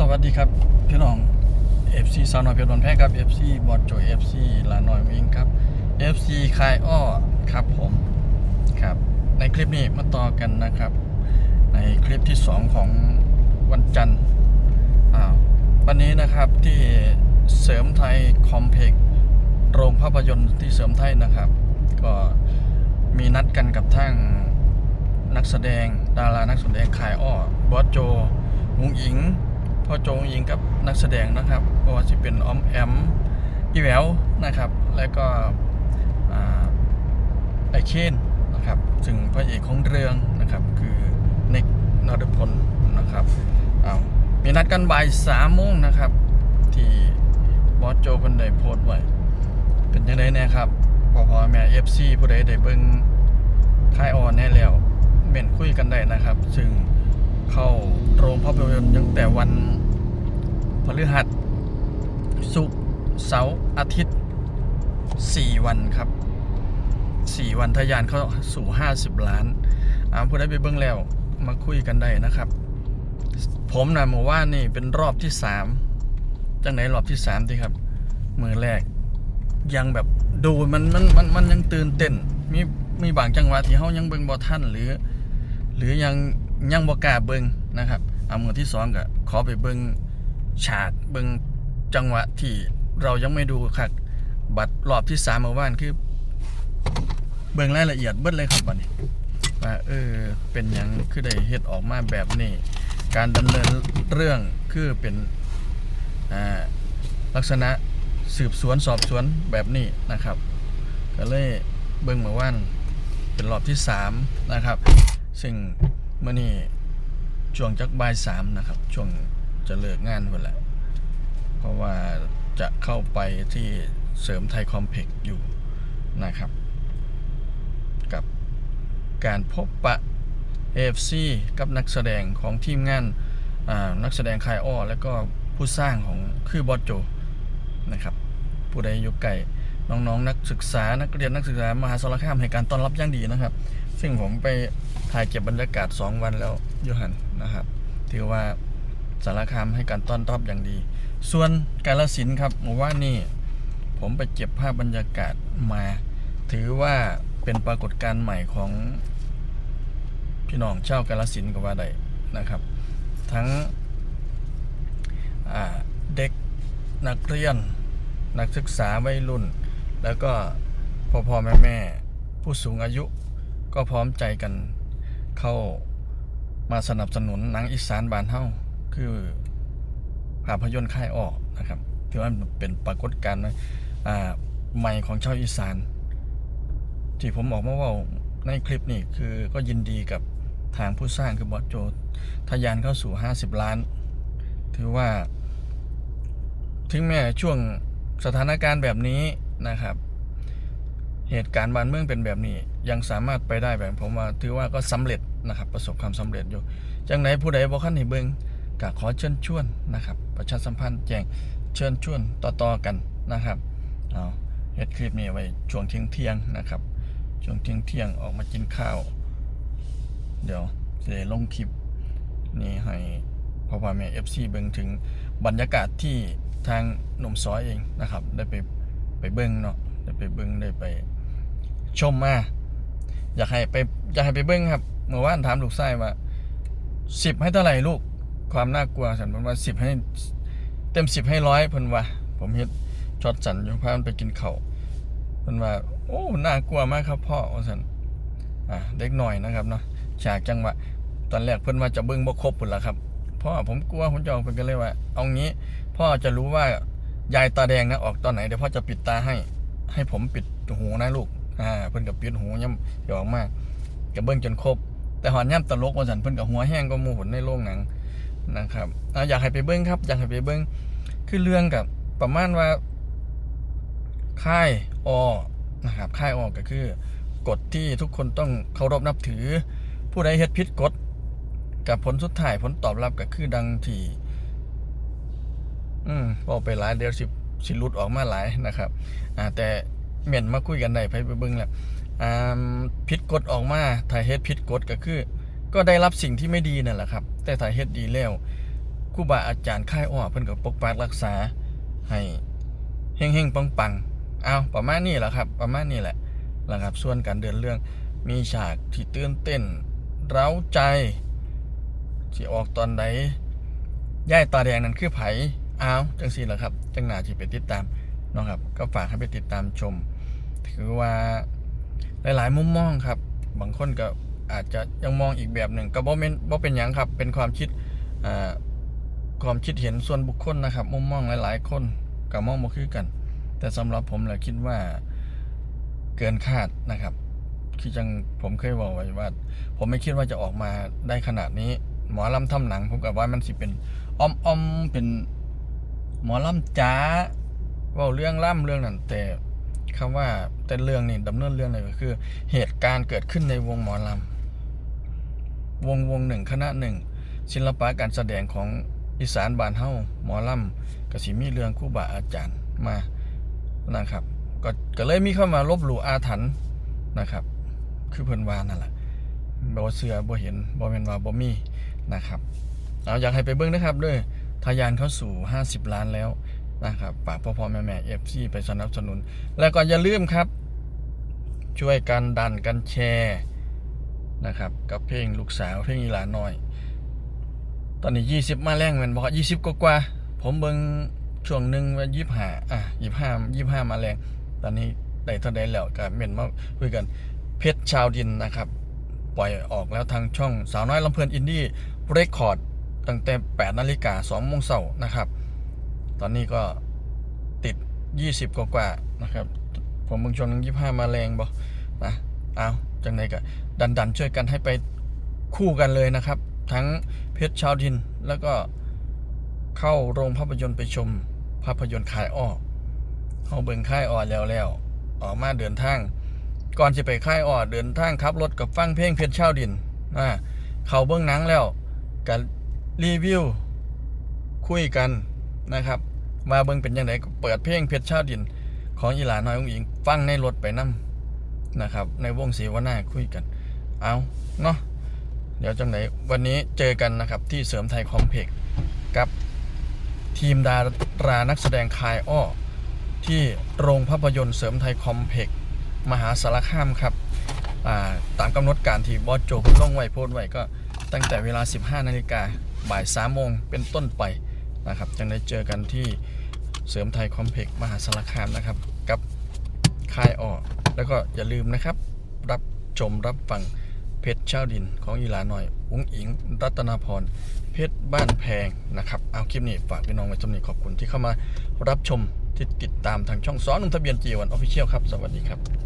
สวัสดีครับพี่น้อง FC สาวน้อยเพชรบอลแพ้ครับ FC บอดโจ FC ลาน้อยวิงครับ FC คายอ้อครับผมครับในคลิปนี้มาต่อกันนะครับ ในคลิปที่ 2 ของวันจันทร์อ่าวันนี้นะครับที่เสริมไทยคอมเพล็กโรงภาพยนตร์ที่เสริมไทยนะครับ ก็มีนัดกันกับทั้งนักแสดงดารานักแสดงขายอ้อบอสโจมุงอิง พ่อโจงอิงกับนักแสดงนะครับก็ว่าจะเป็นออมแอมอีแววนะครับ แล้วก็ไอเคนนะครับซึ่งพระเอกของเรื่องนะครับคือเนกนรพลนะครับเอามีนัดกันบ่ายสามโมงนะครับ ที่บอสโจเพิ่นได้โพสต์ไว้ เป็นยังไงน่ครับพอพ่อแม่เอฟซีผู้ใดได้เบิ่งค่ายออนแน่แล้วเม่นคุยกันได้นะครับ ซึ่ง เข้าโรงภาพยนตร์ตั้งแต่วันพฤหัสศุกร์เสาร์อาทิตย์ 4 วันครับ 4 วันทะยานเข้าสู่ 50 ล้านอาผู้ใดไปเบิ่งแล้วมาคุยกันได้นะครับ ผมนะหมู่ว่านี่เป็นรอบที่ 3 จังไหนรอบที่3ดีครับ มือแรก ยังแบบดูมันมันมันมันยังตื่นเต้นมีมีบางจังหวะที่เฮายังเบิ่งบ่ทันหรือ หรือยัง ยังบ่กล้าเบิ่งนะครับเอามือที่สองก็ขอไปเบิ่งฉากเบิ่งจังหวะที่เรายังไม่ดูครับบัดรรอบที่สามเมื่อวานคือ เบิ่งรายละเอียดเบิดเลยครับบัดนี้ว่าเออเป็นยังคือได้เฮ็ดออกมาแบบนี้ การดำเนินเรื่องคือเป็นอ่าลักษณะสืบสวนสอบสวนแบบนี้นะครับก็เลยเบิ่งมาว่านเป็นรอบที่ 3 นะครับ ซึ่ง เมื่อนี้ช่วงจักบ่ายสามนะครับ ช่วงจะเลิกงานหมดแหละเพราะว่าจะเข้าไปที่เสริมไทยคอมเพล็กซ์อยู่นะครับ กับการพบปะ AFC กับนักแสดงของทีมงานนักแสดงคายอ้อและก็ผู้สร้างของคือบอสโจนะครับ ผู้ใดอยู่ไกลน้องๆนนักศึกษานักเรียนนักศึกษามหาสารคามให้การต้อนรับอย่างดีนะครับ ซึ่งผมไปถ่ายเก็บบรรยากาศ 2 วันแล้วยูหันนะครับ ถือว่าสารคามให้การต้อนรับอย่างดี ส่วนกาลสินครับเมื่ว่านี่ผมไปเก็บภาพบรรยากาศมา ถือว่าเป็นปรากฏการณ์ใหม่ของพี่น้องเจ้ากาลสินธุ์ก็ว่าได้นะครับ ทั้งเด็กนักเรียน นักศึกษาวัยรุ่น แล้วก็พ่อพ่อแม่แม่ผู้สูงอายุ ก็พร้อมใจกันเข้ามาสนับสนุนหนังอีสานบานเฮาคือภาพยนตร์ค่ายออกนะครับถือว่าเป็นปรากฏการณ์ใหม่ของชาวอีสาน ที่ผมบอกมาว่าในคลิปนี้คือก็ยินดีกับทางผู้สร้างคือบอสโจทะยานเข้าสู่ 50 ล้าน ถือว่า ถึงแม้ช่วงสถานการณ์แบบนี้นะครับ เหตุการณ์บ้านเมืองเป็นแบบนี้ ยังสามารถไปได้แบบผมว่าถือว่าก็สำเร็จนะครับประสบความสำเร็จอยู่จังไหนผู้ใดบ่คันให้เบิ่งก็ขอเชิญชวนนะครับ ประชาสัมพันธ์แจ้งเชิญชวนต่อๆกันนะครับเอาเฮ็ดคลิปนี้ไว้ช่วงเที่ยงเที่ยงๆนะครับช่วงเที่ยงเที่ยงๆออกมากินข้าว เดี๋ยวจะลงคลิปนี้ให้พ่อพ่อแม่ FC เบิ่งถึงบรรยากาศที่ทางหนุ่มซอยเองนะครับ ได้ไปไปเบิ้งเนาะได้ไปเบิ้งได้ไปชมมา อยากให้ไปอยากให้ไปเบิ้งครับเมื่อวานถามลูกชายว่าสิบให้เท่าไหร่ลูกความน่ากลัวฉันผมว่าสิบให้เต็มสิบให้ร้อยเพิ่นว่า ผมเฮ็ดช็อตสันอยู่พามันไปกินเข้าเพิ่นว่า โอ้น่ากลัวมากครับพ่อว่าสันอ่าเด็กหน่อยนะครับเนาะฉากจังหวะตอนแรกเพิ่นว่าจะเบิ้งบ่ครบพุ่นละครับพ่อผมกลัวผมจะออกเพิ่นก็เลยว่า เอางี้ พ่อจะรู้ว่ายายตาแดงนะออกตอนไหนเดี๋ยวพ่อจะปิดตาให้ ให้ผมปิดหูนะลูก อ่าเพิ่นกับปิดหูย่ำเดี๋ยออกมากกับเบิ้งจนครบ แต่หอนย่ำตลกว่าสันเพิ่นกับหัวแห้งก็มูผลในโรงหนังนะครับอ่าอยากให้ไปเบิ้งครับ อยากให้ไปเบิ้งคือเรื่องกับประมาณว่าค่ายออนะครับค่ายออก็คือกฎที่ทุกคนต้องเคารพนับถือ ผู้ใดเฮ็ดผิดกฎกับผลสุดท้ายผลตอบรับก็คือดังที่ อืมบอกไปหลายเดี๋ยวสิสิลุดออกมาหลายนะครับ อ่าแต่ เม่นมาคุยกันได้ไปเบิ่งแหละอ่าผิดกฎออกมาถ้าเฮ็ดผิดกฎก็คือ ก็ได้รับสิ่งที่ไม่ดีนั่นแหละครับ แต่ถ้าเฮ็ดดีแล้วครูบาอาจารย์ค่ายอ้อเพิ่นก็ปกปักรักษาให้เฮงๆปังๆเอาประมาณนี้แหละครับ ประมาณนี้แหละนะครับส่วนการเดินเรื่องมีฉากที่ตื่นเต้น เร้าใจที่ออกตอนไหนย่ายตาแดงนั่นคือไผอ้าวจังซี่แหละครับ จังหนาที่ไปติดตามนะครับ ก็ฝากให้ไปติดตามชม ถือว่าหลาย ๆ มุมมองครับ บางคนก็อาจจะยังมองอีกแบบหนึ่งก็บ่เป็นบ่เป็นหยังครับ เป็นความคิดความคิดเห็นส่วนบุคคลนะครับ มุมมองหลาย ๆ คนก็มองบ่คือกัน แต่สำหรับผมแล้วคิดว่าเกินคาดนะครับ คือจังผมเคยบอกไว้ว่า ผมไม่คิดว่าจะออกมาได้ขนาดนี้ หมอลำทำหนัง ผมกับว่ามันสิเป็นอ้อมอ้อมเป็นหมอลำจ้าว่าเรื่องล่ำเรื่องนั้นแต่ คำว่าแต่เรื่องนี่ดำเนินเรื่องเลยก็คือ เหตุการณ์เกิดขึ้นในวงหมอลำวงวงหนึ่งคณะหนึ่งศิลปะการแสดงของอีสานบานเฮาหมอลำก็สิมีเรื่องคู่บาอาจารย์มานะครับ ก็ก็เลยมีเข้ามาลบหลู่อาถรรพ์นะครับ คือเพิ่นวานนั่นแหละบ่เสือบ่เห็นบ่แม่นว่าบ่มีนะครับเอาอยากให้ไปเบิ่งนะครับด้อทะยานเข้าสู่ 50 ล้านแล้ว นะครับฝากพ่อพ่อแม่แม่ FC ไปสนับสนุน แล้วก็อย่าลืมครับ ช่วยกันดันกันแชร์นะครับกับเพลงลูกสาวเพลงอีหลาน้อย ตอนนี้ 20 มาแรงแม่นบ่ครับ20กว่าผมเบิ่งช่วงหนึ่งว่า25อะ25 25มาแรง ตอนนี้ได้เท่าใดแล้วก็เม่นมาคุยกันเพชรชาวดินนะครับ ปล่อยออกแล้วทางช่องสาวน้อยลำเพลินอินดี้เรคคอร์ดตั้งแต่8นาฬิกา2โมงเช้านะครับ ตอนนี้ก็ติด 20 กว่าๆนะครับผมบางช่วงนึง25มาแรงบ่นะเอาจังไดก็ดันดันช่วยกันให้ไปคู่กันเลยนะครับ ทั้งเพชรชาวดินแล้วก็เข้าโรงภาพยนตร์ไปชมภาพยนตร์ขายอ้อเขาเบิ่งค่ายอ้อแล้วแล้วออกมาเดินทาง ก่อนจะไปค่ายอ้อเดินทางขับรถกับฟังเพลงเพชรชาวดินอ่าเขาเบื้องหนังแล้วกับรีวิวคุยกันนะครับ ว่าเบิ่งเป็นยังไงก็เปิดเพลงเพชรชาวดินของอีหลาน้อยองหญิงฟังในรถไปนํนะครับ ในวงเสวนาคุยกัน เอาเนาะเดี๋ยวจังไหนวันนี้เจอกันนะครับที่เสริมไทยคอมเพกกับทีมดารานักแสดงคายอ้อที่โรงภาพยนตร์เสริมไทยคอมเพกมหาสารคามครับาตามกำหนดการที่บอสโจคุณลงไวโพสต์ไว้ก็ตั้งแต่เวลา 15 นาฬิกาบ่าย 3 โมงเป็นต้นไปนะครับจังได้เจอกันที่ เสริมไทยคอมเพล็กซ์มหาสารคามนะครับ กับค่ายออแล้วก็อย่าลืมนะครับ รับชมรับฟังเพชรเช่าดินของอีหลาหน่อย อุ้งอิง รัตนาพร เพชรบ้านแพงนะครับ เอาคลิปนี้ฝากพี่น้องไว้จำนี้ขอบคุณที่เข้ามารับชมที่ติดตามทางช่องซ้อนนุ่มทะเบียนจีวันออฟฟิเชียลครับ สวัสดีครับ